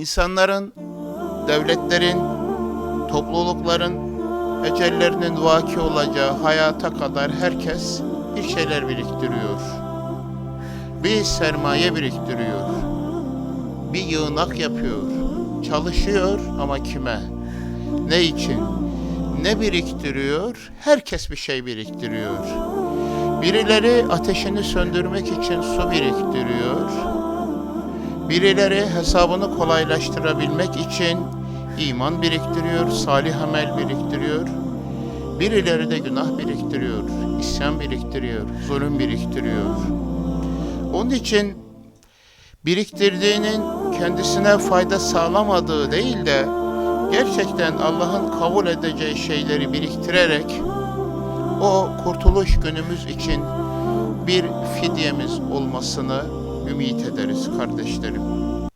İnsanların, devletlerin, toplulukların ecellerinin vaki olacağı hayata kadar herkes bir şeyler biriktiriyor. Bir sermaye biriktiriyor. Bir yığınak yapıyor. Çalışıyor ama kime? Ne için? Ne biriktiriyor? Herkes bir şey biriktiriyor. Birileri ateşini söndürmek için su biriktiriyor. Birileri hesabını kolaylaştırabilmek için iman biriktiriyor, salih amel biriktiriyor. Birileri de günah biriktiriyor, isyan biriktiriyor, zulüm biriktiriyor. Onun için biriktirdiğinin kendisine fayda sağlamadığı değil de gerçekten Allah'ın kabul edeceği şeyleri biriktirerek o kurtuluş günümüz için bir fidyemiz olmasını ümit ederiz kardeşlerim.